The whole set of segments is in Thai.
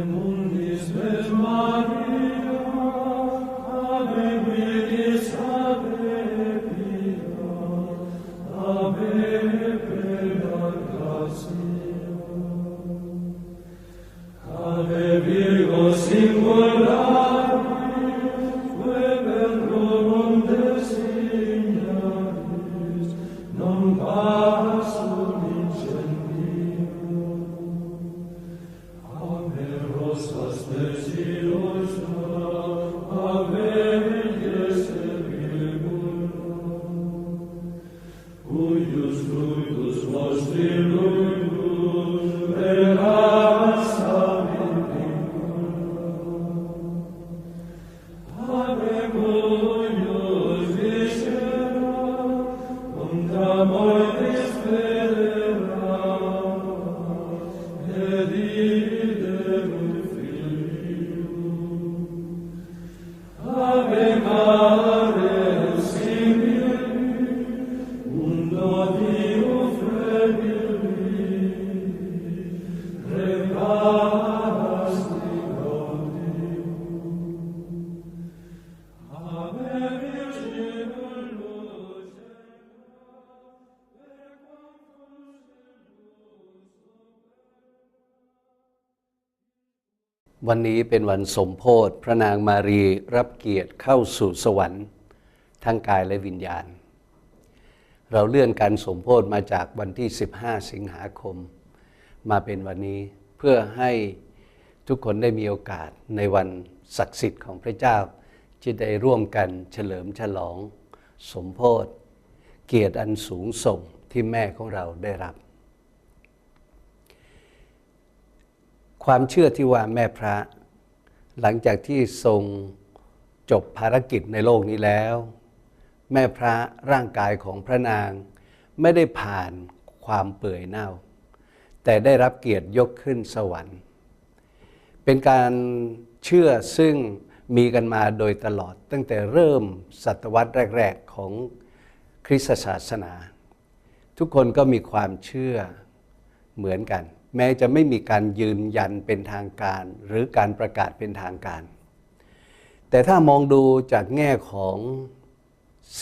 Amen. Завжди. วันนี้เป็นวันสมโพธิพระนางมารีรับเกียรติเข้าสู่สวรรค์ทั้งกายและวิญญาณ เราเลื่อนการสมโพธิมาจากวันที่ 15 สิงหาคม มาเป็นวันนี้เพื่อให้ทุกคนได้มีโอกาสในวันศักดิ์สิทธิ์ของพระเจ้าที่ได้ร่วมกันเฉลิมฉลอง สมโพธิเกียรติอันสูงส่งที่แม่ของเราได้รับ ความเชื่อที่ว่าแม่พระ หลังจากที่ทรงจบภารกิจในโลกนี้แล้ว แม่พระร่างกายของพระนางไม่ได้ผ่านความเปื่อยเน่า แต่ได้รับเกียรติยกขึ้นสวรรค์ เป็นการเชื่อซึ่ง มีกันมาโดยตลอด ตั้งแต่เริ่มศตวรรษแรก ๆ ของคริสตศาสนา ทุกคนก็มีความเชื่อเหมือนกัน แม้จะไม่มีการยืนยันเป็นทางการ หรือการประกาศเป็นทางการ แต่ถ้ามองดูจากแง่ของ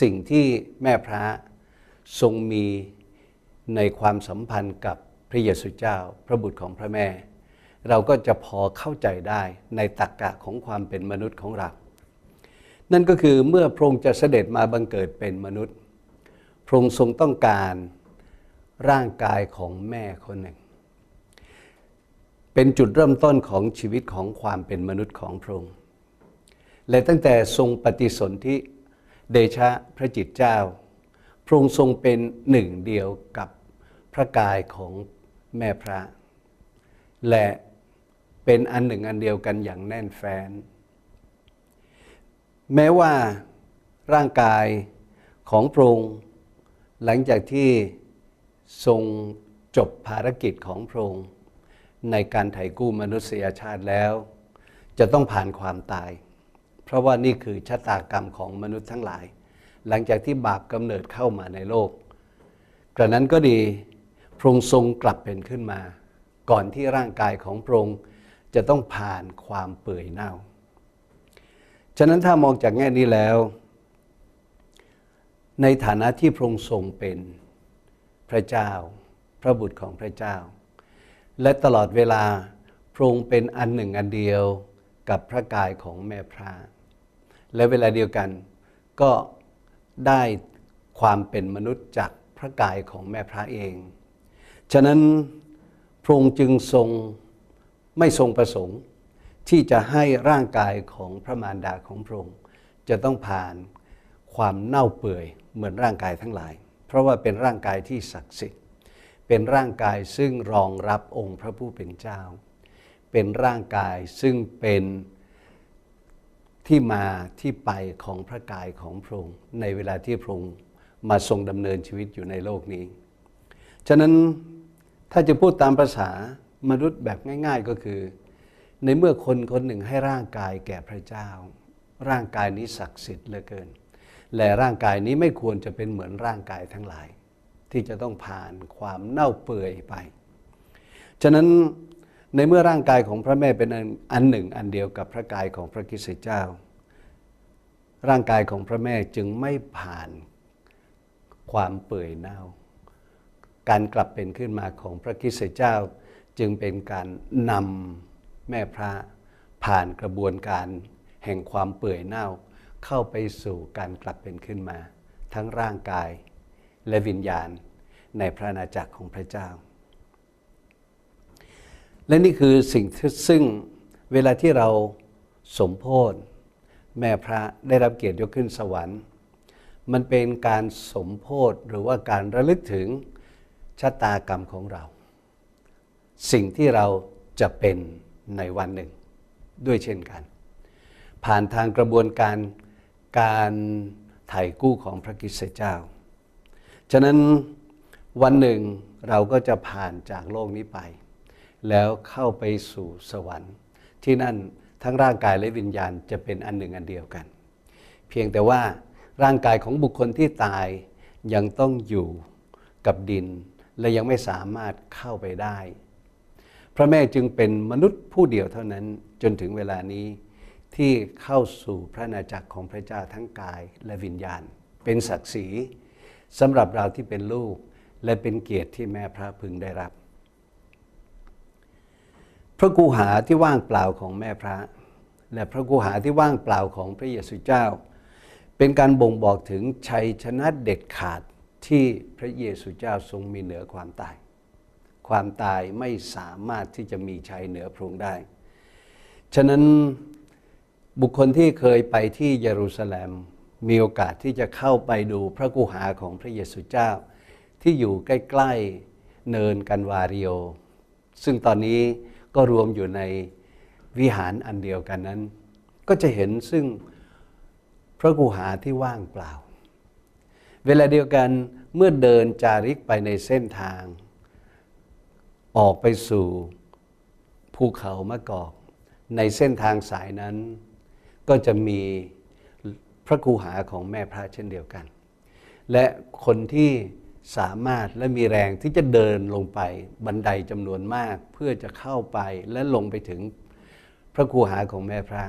สิ่งที่แม่พระทรงมีในความสัมพันธ์กับพระเยซูเจ้า พระบุตรของพระแม่ เราก็จะพอเข้าใจได้ในตรรกกะของความเป็นมนุษย์ของเรา นั่นก็คือเมื่อพระองค์จะเสด็จมาบังเกิดเป็นมนุษย์ พระองค์ทรงต้องการร่างกายของแม่คนหนึ่ง เป็นจุดเริ่มต้นของชีวิตของความเป็นมนุษย์ของพระองค์ และตั้งแต่ทรงปฏิสนธิเดชะพระจิตเจ้า พระองค์ทรงเป็นหนึ่งเดียวกับพระกายของแม่พระ และ เป็นอันหนึ่งอันเดียวกันอย่างแน่นแฟ้น แม้ว่าร่างกายของพระองค์หลังจากที่ทรงจบภารกิจของพระองค์ในการไถ่กู้มนุษยชาติแล้ว จะต้องผ่านความตาย เพราะว่านี่คือชะตากรรมของมนุษย์ทั้งหลาย หลังจากที่บาปกำเนิดเข้ามาในโลก กระนั้นก็ดีพระองค์ทรงกลับเป็นขึ้นมา ก่อนที่ร่างกายของพระองค์ จะต้องผ่านความเปื่อยเน่า ฉะนั้นถ้ามองจากแง่นี้แล้ว ในฐานะที่พระองค์ทรงเป็นพระเจ้า พระบุตรของพระเจ้า และตลอดเวลาพระองค์เป็นอันหนึ่งอันเดียวกับพระกายของแม่พระและเวลาเดียวกันก็ได้ความเป็นมนุษย์จากพระกายของแม่พระเอง ฉะนั้นพระองค์จึงทรง ไม่ทรงประสงค์ ที่จะให้ร่างกายของพระมารดาของพระองค์จะต้องผ่านความเน่าเปื่อยเหมือนร่างกายทั้งหลาย เพราะว่าเป็นร่างกายที่ศักดิ์สิทธิ์ เป็นร่างกายซึ่งรองรับองค์พระผู้เป็นเจ้า เป็นร่างกายซึ่งเป็นที่มาที่ไปของพระกายของพระองค์ในเวลาที่พระองค์มาทรงดำเนินชีวิตอยู่ในโลกนี้ ฉะนั้นถ้าจะพูดตามภาษา มนุษย์แบบง่าย ๆก็คือ ในเมื่อคนคนหนึ่งให้ร่างกายแก่พระเจ้า ร่างกายนี้ศักดิ์สิทธิ์เหลือเกิน และร่างกายนี้ไม่ควรจะเป็นเหมือนร่างกายทั้งหลาย ที่จะต้องผ่านความเน่าเปื่อยไป ฉะนั้นในเมื่อร่างกายของพระแม่เป็นอันหนึ่งอันเดียวกับพระกายของพระคริสต์เจ้า ร่างกายของพระแม่จึงไม่ผ่านความเปื่อยเน่า การกลับเป็นขึ้นมาของพระคริสต์เจ้า จึงเป็นการนำแม่พระผ่านกระบวนการแห่งความเปื่อยเน่าเข้าไปสู่การกลับเป็นขึ้นมา ทั้งร่างกายและวิญญาณในพระนาจักรของพระเจ้า และนี่คือสิ่งที่ซึ่งเวลาที่เราสมโพธแม่พระได้รับเกียรติยกขึ้นสวรรค์ มันเป็นการสมโพธหรือว่าการระลึกถึงชะตากรรมของเรา สิ่งที่เราจะเป็นในวันหนึ่งด้วยเช่นกัน ผ่านทางกระบวนการการไถ่กู้ของพระกิสเจ้า ฉะนั้นวันหนึ่งเราก็จะผ่านจากโลกนี้ไป แล้วเข้าไปสู่สวรรค์ ที่นั่นทั้งร่างกายและวิญญาณจะเป็นอันหนึ่งอันเดียวกัน เพียงแต่ว่าร่างกายของบุคคลที่ตายยังต้องอยู่กับดิน และยังไม่สามารถเข้าไปได้ พระแม่จึงเป็นมนุษย์ผู้เดียวเท่านั้นจนถึงเวลานี้ที่เข้าสู่พระนาจักรของพระเจ้าทั้งกายและวิญญาณ เป็นศักดิ์ศรีสำหรับเราที่เป็นลูก และเป็นเกียรติที่แม่พระพึงได้รับ พระกูหาที่ว่างเปล่าของแม่พระ และพระกูหาที่ว่างเปล่าของพระเยซูเจ้า เป็นการบ่งบอกถึงชัยชนะเด็ดขาดที่พระเยซูเจ้าทรงมีเหนือความตาย ความตายไม่สามารถที่จะมีชัยเหนือพระองได้ ฉะนั้นบุคคลที่เคยไปที่เยรูซาเล็มมีโอกาสที่จะเข้าไปดูพระกูหาของพระเยซูเจ้า ที่อยู่ใกล้ ๆ เนินกันวาริโอ ซึ่งตอนนี้ก็รวมอยู่ในวิหารอันเดียวกันนั้น ก็จะเห็นซึ่งพระกูหาที่ว่างเปล่า เวลาเดียวกันเมื่อเดินจาริกไปในเส้นทาง ออกไปสู่ภูเขามะกอก ในเส้นทางสายนั้น ก็จะมีพระคูหาของแม่พระเช่นเดียวกัน และคนที่สามารถและมีแรงที่จะเดินลงไปบันไดจำนวนมากเพื่อจะเข้าไปและลงไปถึงพระคูหาของแม่พระ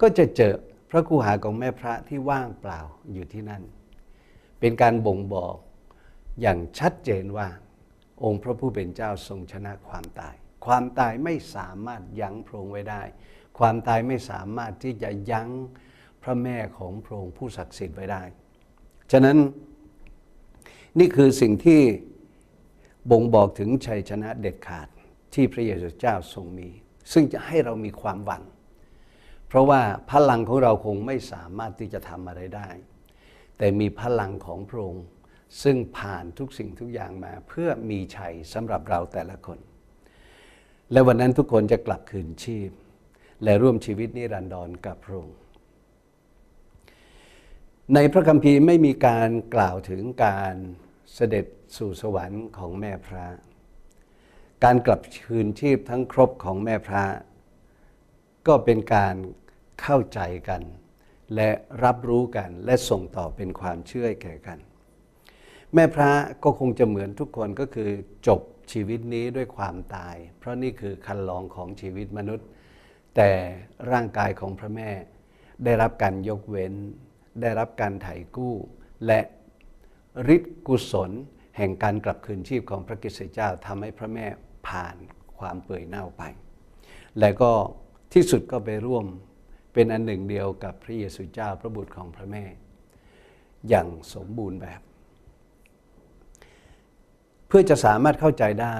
ก็จะเจอพระคูหาของแม่พระที่ว่างเปล่าอยู่ที่นั่น เป็นการบ่งบอกอย่างชัดเจนว่า องค์พระผู้เป็นเจ้าทรงชนะความตาย ความตายไม่สามารถยั้งพระองค์ไว้ได้ ความตายไม่สามารถที่จะยั้งพระแม่ของพระองค์ผู้ศักดิ์สิทธิ์ไว้ได้ ฉะนั้นนี่คือสิ่งที่บ่งบอกถึงชัยชนะเด็ดขาดที่พระเยซูเจ้าทรงมี ซึ่งจะให้เรามีความหวัง เพราะว่าพลังของเราคงไม่สามารถที่จะทำอะไรได้ แต่มีพลังของพระองค์ ซึ่งผ่านทุกสิ่งทุกอย่างมา เพื่อมีชัยสำหรับเราแต่ละคน และวันนั้นทุกคนจะกลับคืนชีพ และร่วมชีวิตนิรันดรกับพระองค์ในพระคัมภีร์ไม่มีการกล่าวถึงการเสด็จสู่สวรรค์ของแม่พระ การกลับคืนชีพทั้งครบของแม่พระ ก็เป็นการเข้าใจกัน และรับรู้กันและส่งต่อเป็นความเชื่อแก่กัน แม่พระก็คงจะเหมือนทุกคนก็คือจบชีวิตนี้ด้วยความตาย เพราะนี่คือคันลองของชีวิตมนุษย์ แต่ร่างกายของพระแม่ได้รับการยกเว้น ได้รับการไถ่กู้ และฤทธิกุศล แห่งการกลับคืนชีพของพระกิสเจ้าทำให้พระแม่ผ่านความเปื่อยเน่าไป และก็ที่สุดก็ไปร่วมเป็นอันหนึ่งเดียวกับพระเยซูเจ้าพระบุตรของพระแม่ อย่างสมบูรณ์แบบ พื่อจะสามารถเข้าใจได้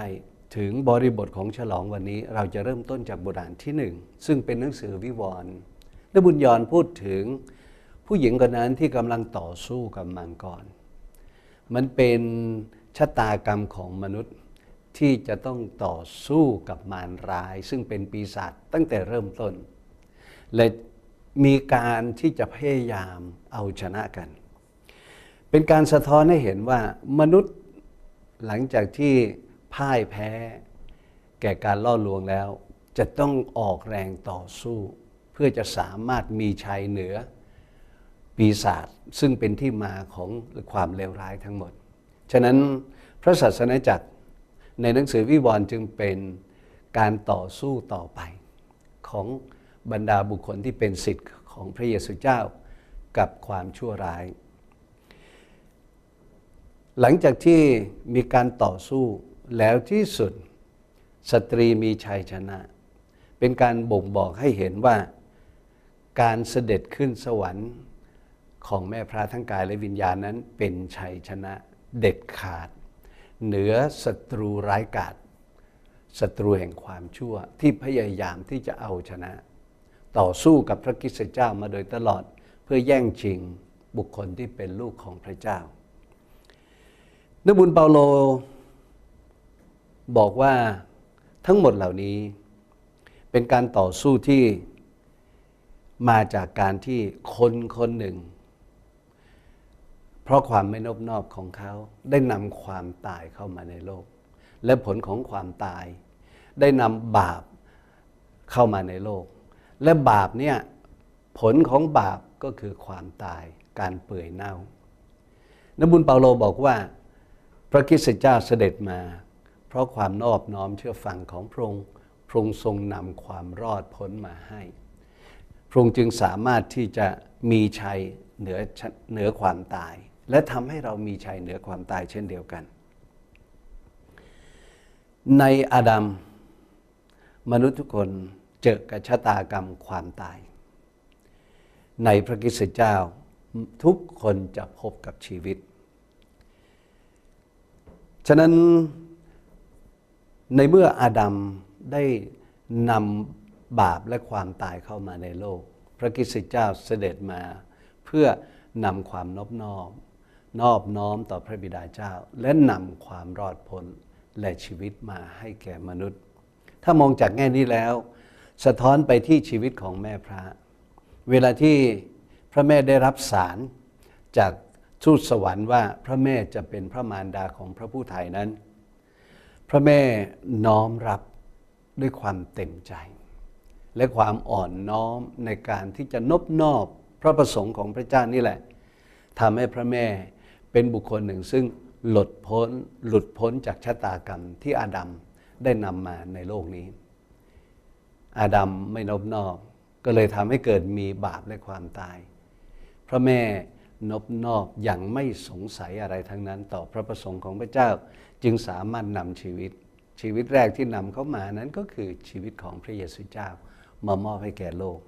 ถึงบริบทของฉลองวันนี้ เราจะเริ่มต้นจากบทอ่านที่หนึ่งซึ่งเป็นหนังสือวิวรณ์และบุญยอนพูดถึงผู้หญิงคนนั้นที่กำลังต่อสู้กับมังกรมันเป็นชะตากรรมของมนุษย์ที่จะต้องต่อสู้กับมารร้าย ซึ่งเป็นปีศาจตั้งแต่เริ่มต้น และมีการที่จะพยายามเอาชนะกัน เป็นการสะท้อนให้เห็นว่ามนุษย์ หลังจากที่พ่ายแพ้ แก่การล่อลวงแล้ว จะต้องออกแรงต่อสู้ เพื่อจะสามารถมีชัยเหนือ ปีศาจซึ่งเป็นที่มาของความเลวร้ายทั้งหมด ฉะนั้นพระศาสนาจักรในหนังสือวิวรณ์จึงเป็นการต่อสู้ต่อไป ของบรรดาบุคคลที่เป็นสิทธิ์ของพระเยซูเจ้ากับความชั่วร้าย หลังจากที่มีการต่อสู้แล้วที่สุด สตรีมีชัยชนะ เป็นการบ่งบอกให้เห็นว่า การเสด็จขึ้นสวรรค์ของแม่พระทั้งกายและวิญญาณนั้นเป็นชัยชนะเด็ดขาด เหนือศัตรูร้ายกาจศัตรูแห่งความชั่วที่พยายามที่จะเอาชนะ ต่อสู้กับพระกิสเจ้ามาโดยตลอดเพื่อแย่งชิงบุคคลที่เป็นลูกของพระเจ้า นบุญเปาโล บอกว่าทั้งหมดเหล่านี้ เป็นการต่อสู้ที่มาจากการที่คนคนหนึ่ง เพราะความไม่นอบนอบของเขา ได้นำความตายเข้ามาในโลก และผลของความตาย ได้นำบาปเข้ามาในโลก และบาปเนี่ยผลของบาปก็คือความตาย การเปื่อยเน่านบุญเปาโลบอกว่า ระคิดเจ้าเสด็จมา เพราะความนอบน้อมเชื่อฟังของพระองค์พระองค์ทรงนำความรอดพ้นมาให้ พระองค์จึงสามารถที่จะมีชัยเหนือเหนือความตาย และทำให้เรามีชัยเหนือความตายเช่นเดียวกัน ในอาดัมมนุษย์ทุกคนเจอกับชะตากรรมความตาย ในพระกิสเจ้าทุกคนจะพบกับชีวิต ฉะนั้นในเมื่ออาดัมได้นำบาปและความตายเข้ามาในโลก พระกิสเจ้าเสด็จมา เพื่อนำความนอบน้อมนอบน้อมต่อพระบิดาเจ้า และนำความรอดพ้นและชีวิตมาให้แก่มนุษย์ ถ้ามองจากแง่นี้แล้ว สะท้อนไปที่ชีวิตของแม่พระ เวลาที่พระแม่ได้รับสารจาก ทูตสวรรค์ว่าพระแม่จะเป็นพระมารดาของพระผู้ไทยนั้น พระแม่น้อมรับด้วยความเต็มใจ และความอ่อนน้อมในการที่จะนบนอบพระประสงค์ของพระเจ้านี่แหละทำให้พระแม่เป็นบุคคลหนึ่งซึ่งหลุดพ้นหลุดพ้นจากชะตากรรมที่อาดัมได้นำมาในโลกนี้ อาดัมไม่นบนอบ ก็เลยทำให้เกิดมีบาปและความตาย พระแม่ นบนอบอย่างไม่สงสัยอะไรทั้งนั้น ต่อพระประสงค์ของพระเจ้า จึงสามารถนำชีวิต ชีวิตแรกที่นำเข้ามานั้นก็คือชีวิตของพระเยซูเจ้ามามอบให้แก่โลก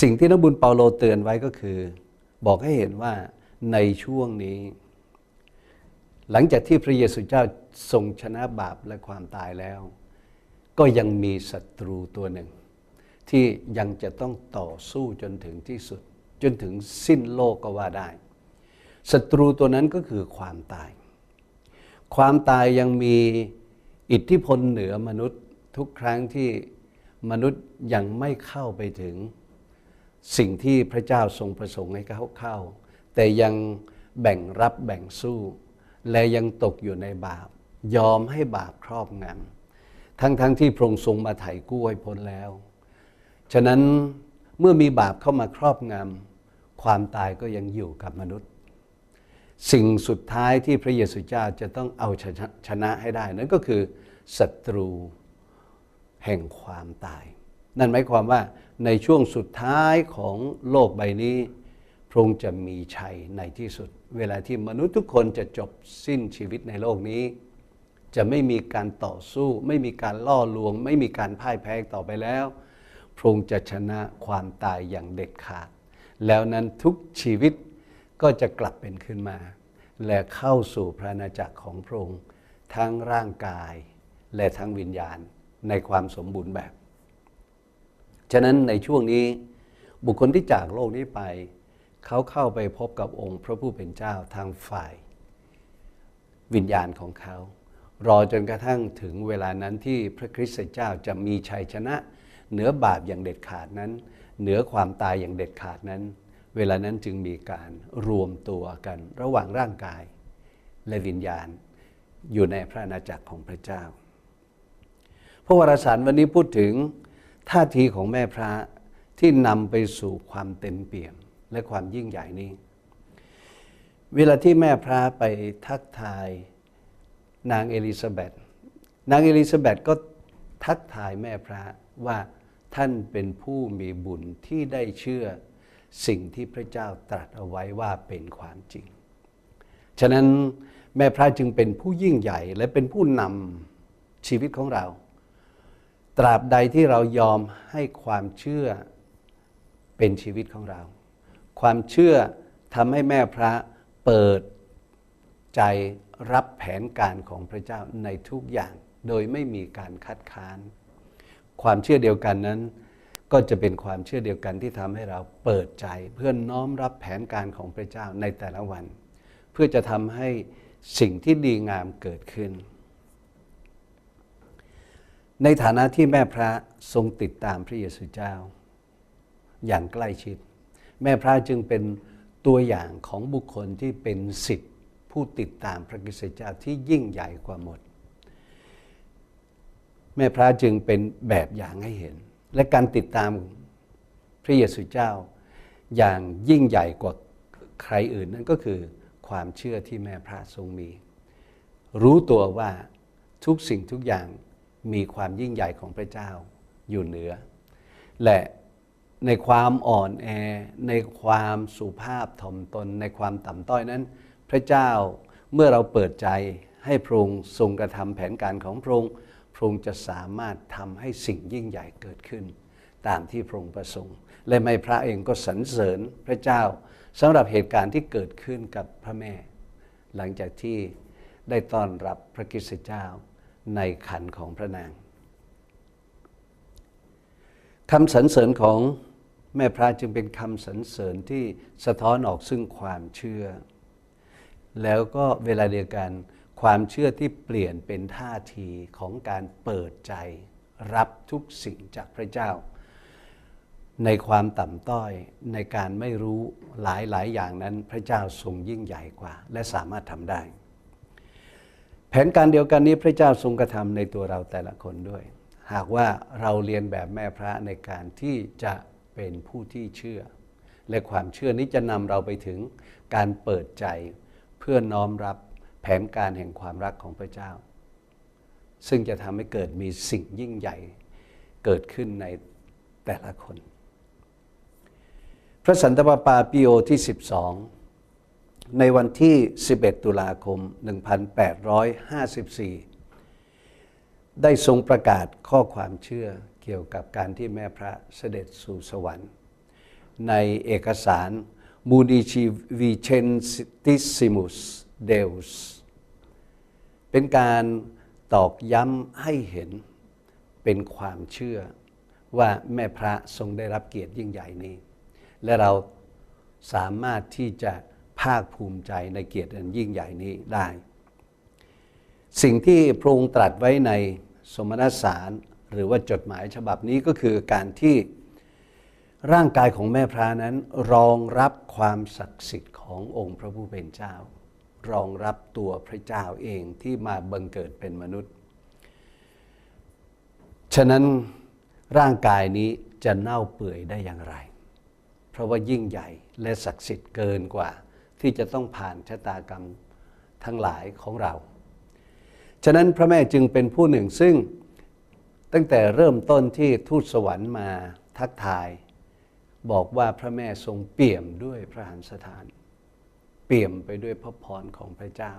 สิ่งที่นักบุญเปาโลเตือนไว้ก็คือ บอกให้เห็นว่าในช่วงนี้ หลังจากที่พระเยซูเจ้าทรงชนะบาปและความตายแล้ว ก็ยังมีศัตรูตัวหนึ่ง ที่ยังจะต้องต่อสู้จนถึงที่สุด จนถึงสิ้นโลกก็ว่าได้ศัตรูตัวนั้นก็คือความตาย ความตายยังมีอิทธิพลเหนือมนุษย์ทุกครั้งที่มนุษย์ยังไม่เข้าไปถึง สิ่งที่พระเจ้าทรงประสงค์ให้เขาเข้า แต่ยังแบ่งรับแบ่งสู้ และยังตกอยู่ในบาป ยอมให้บาปครอบงำทั้งๆทที่พระองค์ทรงมาไถ่กู้ให้พ้นแล้ว ฉะนั้นเมื่อมีบาปเข้ามาครอบงำความตายก็ยังอยู่กับมนุษย์ สิ่งสุดท้ายที่พระเยซูเจ้าจะต้องเอาชนะให้ได้ นั่นก็คือศัตรูแห่งความตาย นั่นหมายความว่าในช่วงสุดท้ายของโลกใบนี้พระองค์จะมีชัยในที่สุด เวลาที่มนุษย์ทุกคนจะจบสิ้นชีวิตในโลกนี้ จะไม่มีการต่อสู้ ไม่มีการล่อลวง ไม่มีการพ่ายแพ้ต่อไปแล้ว พระองค์จะชนะความตายอย่างเด็ดขาด แล้วนั้นทุกชีวิตก็จะกลับเป็นขึ้นมา และเข้าสู่พระนาจักรของพระองค์ทั้งร่างกายและทั้งวิญญาณในความสมบูรณ์แบบ ฉะนั้นในช่วงนี้บุคคลที่จากโลกนี้ไป เขาเข้าไปพบกับองค์พระผู้เป็นเจ้าทางฝ่าย วิญญาณของเขา รอจนกระทั่งถึงเวลานั้นที่พระคริสต์เจ้าจะมีชัยชนะ เหนือบาปอย่างเด็ดขาดนั้น เหนือความตายอย่างเด็ดขาดนั้น เวลานั้นจึงมีการรวมตัวกันระหว่างร่างกายและวิญญาณ อยู่ในพระนาจักรของพระเจ้า พระวรสารวันนี้พูดถึงท่าทีของแม่พระที่นำไปสู่ความเต็มเปี่ยมและความยิ่งใหญ่นี้ เวลาที่แม่พระไปทักทายนางเอลิซาเบธนางเอลิซาเบธก็ทักทายแม่พระ ว่าท่านเป็นผู้มีบุญที่ได้เชื่อสิ่งที่พระเจ้าตรัสเอาไว้ว่าเป็นความจริง ฉะนั้นแม่พระจึงเป็นผู้ยิ่งใหญ่และเป็นผู้นำชีวิตของเรา ตราบใดที่เรายอมให้ความเชื่อเป็นชีวิตของเรา ความเชื่อทำให้แม่พระเปิดใจรับแผนการของพระเจ้าในทุกอย่างโดยไม่มีการคัดค้าน ความเชื่อเดียวกันนั้น ก็จะเป็นความเชื่อเดียวกันที่ทำให้เราเปิดใจ เพื่อน้อมรับแผนการของพระเจ้าในแต่ละวัน เพื่อจะทำให้สิ่งที่ดีงามเกิดขึ้น ในฐานะที่แม่พระทรงติดตามพระเยซูเจ้า อย่างใกล้ชิด แม่พระจึงเป็นตัวอย่างของบุคคลที่เป็นสิทธิผู้ติดตามพระกษัตริย์เจ้าที่ยิ่งใหญ่กว่าหมด แม่พระจึงเป็นแบบอย่างให้เห็น และการติดตามพระเยซูเจ้า อย่างยิ่งใหญ่กว่าใครอื่นนั่นก็คือความเชื่อที่แม่พระทรงมี รู้ตัวว่าทุกสิ่งทุกอย่างมีความยิ่งใหญ่ของพระเจ้าอยู่เหนือ และในความอ่อนแอ ในความสุภาพถ่อมตน ในความต่ำต้อยนั้น พระเจ้าเมื่อเราเปิดใจให้พระองค์ทรงกระทำแผนการของพระองค์ พระองค์จะสามารถทำให้สิ่งยิ่งใหญ่เกิดขึ้น ตามที่พระองค์ประสงค์ และไม่พระเองก็สรรเสริญพระเจ้าสำหรับเหตุการณ์ที่เกิดขึ้นกับพระแม่ หลังจากที่ได้ต้อนรับพระคริสตเจ้าในขันของพระนางคำสรรเสริญของแม่พระจึงเป็นคำสรรเสริญที่สะท้อนออกซึ่งความเชื่อ แล้วก็เวลาเดียวกัน ความเชื่อที่เปลี่ยนเป็นท่าทีของการเปิดใจ รับทุกสิ่งจากพระเจ้า ในความต่ำต้อยในการไม่รู้หลายหลายอย่างนั้นพระเจ้าทรงยิ่งใหญ่กว่า และสามารถทำได้ แผนการเดียวกันนี้พระเจ้าทรงกระทำในตัวเราแต่ละคนด้วย หากว่าเราเรียนแบบแม่พระในการที่จะเป็นผู้ที่เชื่อ และความเชื่อนี้จะนำเราไปถึงการเปิดใจเพื่อน้อมรับ ผนการแห่งความรักของพระเจ้า ซึ่งจะทำให้เกิดมีสิ่งยิ่งใหญ่เกิดขึ้นในแต่ละคน พระสันตะปาปาปิโอที่ 12 ในวันที่ 11 ตุลาคม 1854 ได้ทรงประกาศข้อความเชื่อเกี่ยวกับการที่แม่พระเสด็จสู่สวรรค์ ในเอกสาร Mudici Vicentissimus Deus เป็นการตอกย้ำให้เห็นเป็นความเชื่อว่าแม่พระทรงได้รับเกียรติยิ่งใหญ่นี้ และเราสามารถที่จะภาคภูมิใจในเกียรติอันยิ่งใหญ่นี้ได้ สิ่งที่พระองค์ตรัสไว้ในสมณสารหรือว่าจดหมายฉบับนี้ก็คือการที่ร่างกายของแม่พระนั้นรองรับความศักดิ์สิทธิ์ขององค์พระผู้เป็นเจ้า รองรับตัวพระเจ้าเองที่มาบังเกิดเป็นมนุษย์ ฉะนั้นร่างกายนี้จะเน่าเปื่อยได้อย่างไร เพราะว่ายิ่งใหญ่และศักดิ์สิทธิ์เกินกว่า ที่จะต้องผ่านชะตากรรมทั้งหลายของเรา ฉะนั้นพระแม่จึงเป็นผู้หนึ่งซึ่งตั้งแต่เริ่มต้นที่ทูตสวรรค์มาทักทาย บอกว่าพระแม่ทรงเปี่ยมด้วยพระหันสถาน เปี่ยมไปด้วยพระพรของพระเจ้า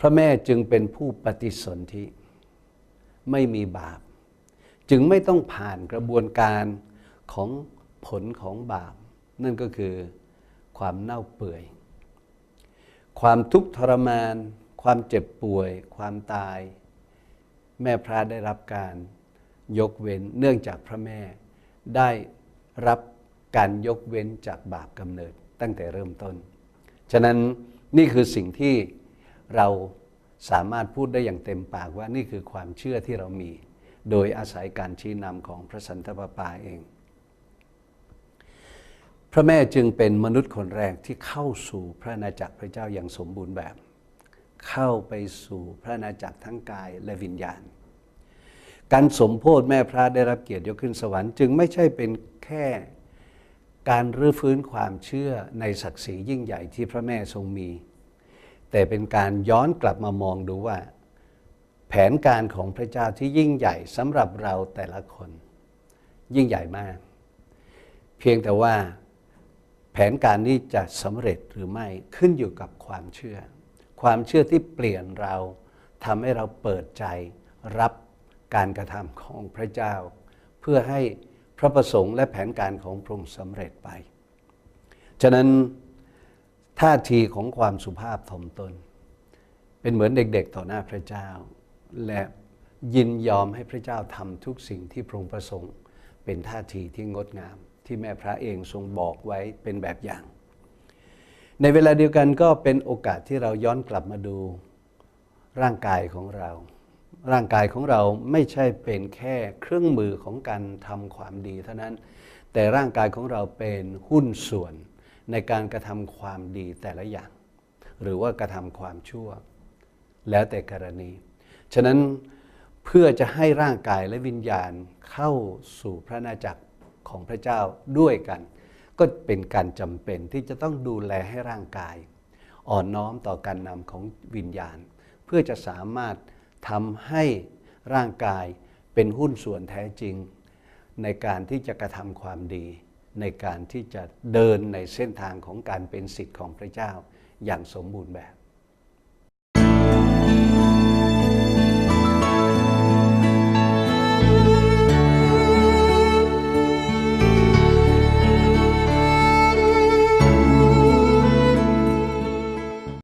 พระแม่จึงเป็นผู้ปฏิสนธิไม่มีบาป จึงไม่ต้องผ่านกระบวนการของผลของบาป นั่นก็คือความเน่าเปื่อย ความทุกข์ทรมาน ความเจ็บป่วย ความตาย แม่พระได้รับการยกเว้นเนื่องจากพระแม่ได้รับการยกเว้นจากบาปกำเนิดตั้งแต่เริ่มต้น ฉะนั้นนี่คือสิ่งที่เราสามารถพูดได้อย่างเต็มปากว่านี่คือความเชื่อที่เรามี โดยอาศัยการชี้นำของพระสันตะปาปาเอง พระแม่จึงเป็นมนุษย์คนแรกที่เข้าสู่พระนาจักรพระเจ้าอย่างสมบูรณ์แบบ เข้าไปสู่พระนาจักรทั้งกายและวิญญาณ การสมโพธิแม่พระได้รับเกียรติยกขึ้นสวรรค์ จึงไม่ใช่เป็นแค่ การรื้อฟื้นความเชื่อในศักดิ์ศรียิ่งใหญ่ที่พระแม่ทรงมี แต่เป็นการย้อนกลับมามองดูว่า แผนการของพระเจ้าที่ยิ่งใหญ่สำหรับเราแต่ละคน ยิ่งใหญ่มาก เพียงแต่ว่าแผนการนี้จะสำเร็จหรือไม่ขึ้นอยู่กับความเชื่อ ความเชื่อที่เปลี่ยนเราทำให้เราเปิดใจรับการกระทำของพระเจ้า เพื่อให้ พระประสงค์และแผนการของพระองค์สำเร็จไป ฉะนั้นท่าทีของความสุภาพถ่อมตน เป็นเหมือนเด็กๆต่อหน้าพระเจ้า และยินยอมให้พระเจ้าทำทุกสิ่งที่พระองค์ประสงค์ เป็นท่าทีที่งดงาม ที่แม่พระเองทรงบอกไว้เป็นแบบอย่าง ในเวลาเดียวกันก็เป็นโอกาสที่เราย้อนกลับมาดูร่างกายของเรา ร่างกายของเราไม่ใช่เป็นแค่เครื่องมือของการทำความดีเท่านั้น แต่ร่างกายของเราเป็นหุ้นส่วนในการกระทำความดีแต่ละอย่าง หรือว่ากระทำความชั่ว แล้วแต่กรณี ฉะนั้นเพื่อจะให้ร่างกายและวิญญาณเข้าสู่พระนาจักรของพระเจ้าด้วยกัน ก็เป็นการจำเป็นที่จะต้องดูแลให้ร่างกาย อ่อนน้อมต่อการนำของวิญญาณ เพื่อจะสามารถ ทำให้ร่างกายเป็นหุ้นส่วนแท้จริง ในการที่จะกระทำความดี ในการที่จะเดินในเส้นทางของการเป็นสิทธิ์ของพระเจ้าอย่างสมบูรณ์แบบ